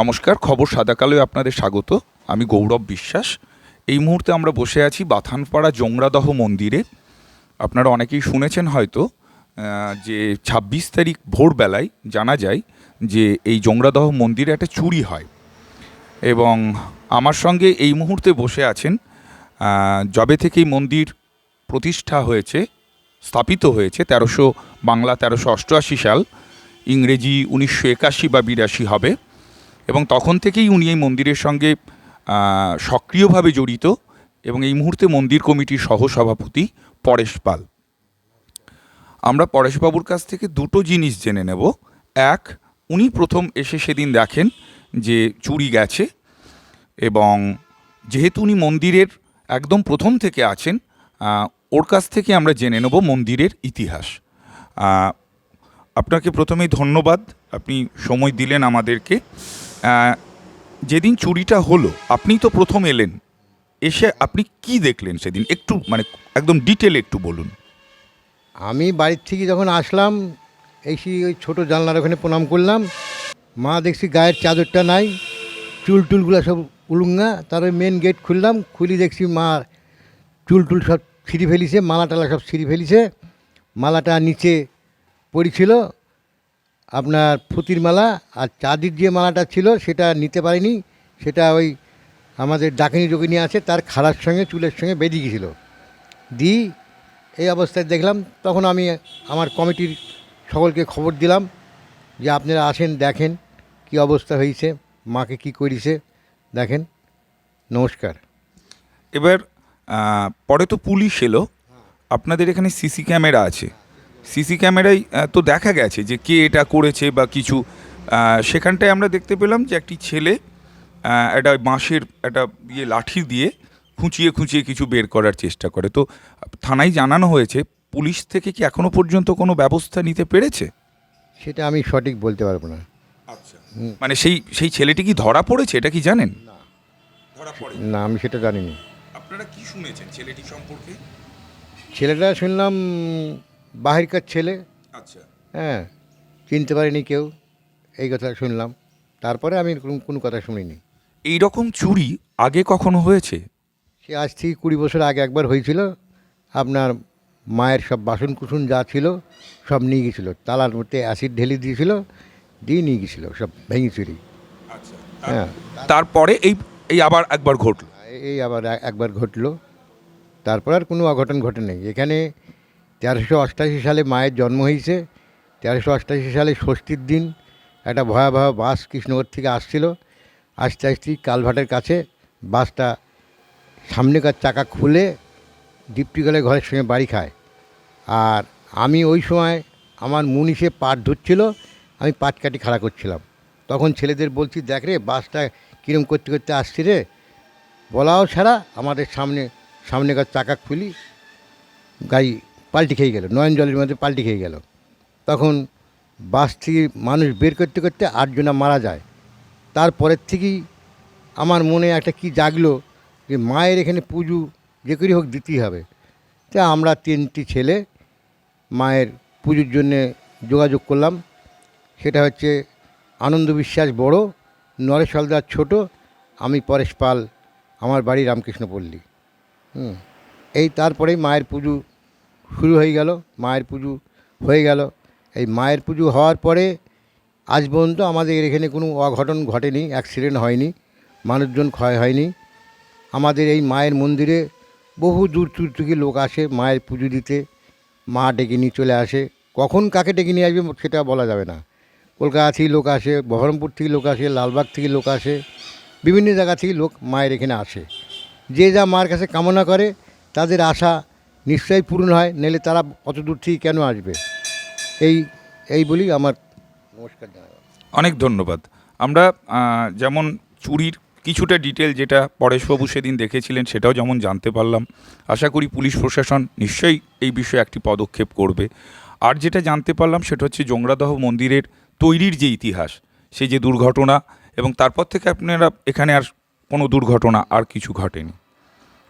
নমস্কার, খবর সাদা কালোয় আপনাদের স্বাগত। আমি গৌরব বিশ্বাস। এই মুহূর্তে আমরা বসে আছি বাথানপাড়া জংরাদহ মন্দিরে। আপনারা অনেকেই শুনেছেন হয়তো যে ছাব্বিশ তারিখ ভোরবেলায় জানা যায় যে এই জংরাদহ মন্দিরে একটা চুরি হয়। এবং আমার সঙ্গে এই মুহূর্তে বসে আছেন যবে থেকেই মন্দির প্রতিষ্ঠা হয়েছে, স্থাপিত হয়েছে, তেরোশো বাংলা তেরোশো অষ্টআশি সাল, ইংরেজি উনিশশো একাশি বা বিরাশি হবে। এবং তখন থেকেই উনি এই মন্দিরের সঙ্গে সক্রিয়ভাবে জড়িত এবং এই মুহূর্তে মন্দির কমিটির সহসভাপতি পরেশ পাল। আমরা পরেশবাবুর কাছ থেকে দুটো জিনিস জেনে নেব। এক, উনি প্রথম এসে সেদিন দেখেন যে চুরি গেছে এবং যেহেতু উনি মন্দিরের একদম প্রথম থেকে আছেন ওর কাছ থেকে আমরা জেনে নেব মন্দিরের ইতিহাস। আপনাকে প্রথমেই ধন্যবাদ। আপনি সময় দিলেন আমাদেরকে। যেদিন চুরিটা হলো আপনি তো প্রথম এলেন। এসে আপনি কি দেখলেন সেদিন? একটু মানে একদম ডিটেল একটু বলুন। আমি বাড়ির থেকে যখন আসলাম, এসে ওই ছোটো জানলার ওখানে প্রণাম করলাম। মা দেখছি গায়ের চাদরটা নাই, চুল টুলগুলো সব উলুঙ্গা, তার ওই মেন গেট খুললাম, খুলি দেখছি মা চুল টুল সব ছিঁড়ি ফেলিছে, মালা টালা সব ছিঁড়ি ফেলিছে। মালাটা নিচে পড়েছিল আপনার ফুতির মালা আর চাঁদির যে মালাটা ছিল সেটা নিতে পারিনি। সেটা ওই আমাদের ডাকিনি যোগিনী আছে, তার খাড়ার সঙ্গে, চুলের সঙ্গে বেরিয়ে গেছিল। দিই এই অবস্থায় দেখলাম, তখন আমি আমার কমিটির সকলকে খবর দিলাম যে আপনারা আসেন, দেখেন কি অবস্থা হয়েছে, মাকে কি করেছে, দেখেন, নমস্কার। এবার পরে তো পুলিশ এলো। আপনাদের এখানে সিসি ক্যামেরা আছে। সিসি ক্যামেরায় তো দেখা গেছে যে কে এটা করেছে বা কিছু। সেখানটায় আমরা দেখতে পেলাম যে একটি ছেলে একটা বাঁশের একটা ইয়ে লাঠি দিয়ে খুঁচিয়ে খুঁচিয়ে কিছু বের করার চেষ্টা করে। তো থানায় জানানো হয়েছে পুলিশ থেকে কি এখনও পর্যন্ত কোনো ব্যবস্থা নিতে পেরেছে? সেটা আমি সঠিক বলতে পারব না। আচ্ছা। মানে সেই সেই ছেলেটি কি ধরা পড়েছে এটা কি জানেন? না। ধরা পড়ে না আমি সেটা জানিনি। আপনারা কি শুনেছেন ছেলেটি সম্পর্কে? ছেলেটা শুনলাম বাহিরকার ছেলে। আচ্ছা। হ্যাঁ চিনতে পারিনি কেউ এই কথা শুনলাম। তারপরে আমি কোনো- কোনো কথা শুনিনি। এই রকম চুরি আগে কখনো হয়েছে? সে আজ থেকে কুড়ি বছর আগে একবার হয়েছিল। আপনার মায়ের সব বাসন কুসুন যা ছিল সব নিয়ে গেছিল। তালার মধ্যে অ্যাসিড ঢেলে দিয়েছিল দিয়ে নিয়ে গেছিল সব ভেঙে চুরি। আচ্ছা। হ্যাঁ। তারপরে এই এই আবার একবার ঘটল? এই আবার একবার ঘটলো। তারপর আর কোনো অঘটন ঘটে নেই। এখানে তেরোশো অষ্টাশি সালে মায়ের জন্ম হয়েছে। তেরোশো অষ্টাশি সালে ষষ্ঠীর দিন একটা ভয়াবহ বাস কৃষ্ণগর থেকে আসছিল। আস্তে আস্তে কালভাটের কাছে বাসটা সামনেকার চাকা খুলে ডিপটি গলে ঘরের সঙ্গে বাড়ি খায়। আর আমি ওই সময় আমার মুনিশে পাট ধরছিল, আমি পাট কাটি খাড়া করছিলাম। তখন ছেলেদের বলছি, দেখ রে, বাসটা কীরম করতে করতে আসছি রে। বলাও ছাড়া আমাদের সামনে সামনেকার চাকা খুলি, গাড়ি পাল্টি খেয়ে গেল, নয়ন জলের মধ্যে পাল্টি খেয়ে গেল। তখন বাস থেকে মানুষ বের করতে করতে আটজনা মারা যায়। তারপরের থেকেই আমার মনে একটা কি জাগলো যে মায়ের এখানে পুজো যে করেই হোক দিতেই হবে। তা আমরা তিনটি ছেলে মায়ের পুজোর জন্যে যোগাযোগ করলাম। সেটা হচ্ছে আনন্দ বিশ্বাস বড়, নরেশ হালদার ছোট, আমি পরেশ পাল, আমার বাড়ি রামকৃষ্ণ পল্লী। হুম, এই তারপরেই মায়ের পুজো শুরু হয়ে গেল, মায়ের পুজো হয়ে গেল। এই মায়ের পুজো হওয়ার পরে আজ পর্যন্ত আমাদের এখানে কোনো অঘটন ঘটেনি অ্যাক্সিডেন্ট হয়নি, মানুষজন ক্ষয় হয়নি। আমাদের এই মায়ের মন্দিরে বহু দূর দূর থেকে লোক আসে, মায়ের পুজো দিতে। মা ডেকে নিয়ে চলে আসে। কখন কাকে ডেকে নিয়ে আসবে সেটা বলা যাবে না। কলকাতা থেকে লোক আসে, বহরমপুর থেকে লোক আসে, লালবাগ থেকে লোক আসে, বিভিন্ন জায়গা থেকে লোক মায়ের এখানে আসে। যে যা মার কাছে কামনা করে, তাদের আশা নিশ্চয়ই পূরণ হয় নইলে তারা অত দূর থেকে কেন আসবে? এই এই বলি আমার নমস্কার অনেক ধন্যবাদ। আমরা যেমন চুরির কিছুটা ডিটেল যেটা পরেশবাবু সেদিন দেখেছিলেন, সেটাও যেমন জানতে পারলাম। আশা করি পুলিশ প্রশাসন নিশ্চয়ই এই বিষয়ে একটি পদক্ষেপ করবে। আর যেটা জানতে পারলাম, সেটা হচ্ছে জংরাদহ মন্দিরের তৈরির যে ইতিহাস সেই যে দুর্ঘটনা, এবং তারপর থেকে আপনারা এখানে আর কোনো দুর্ঘটনা আর কিছু ঘটেনি।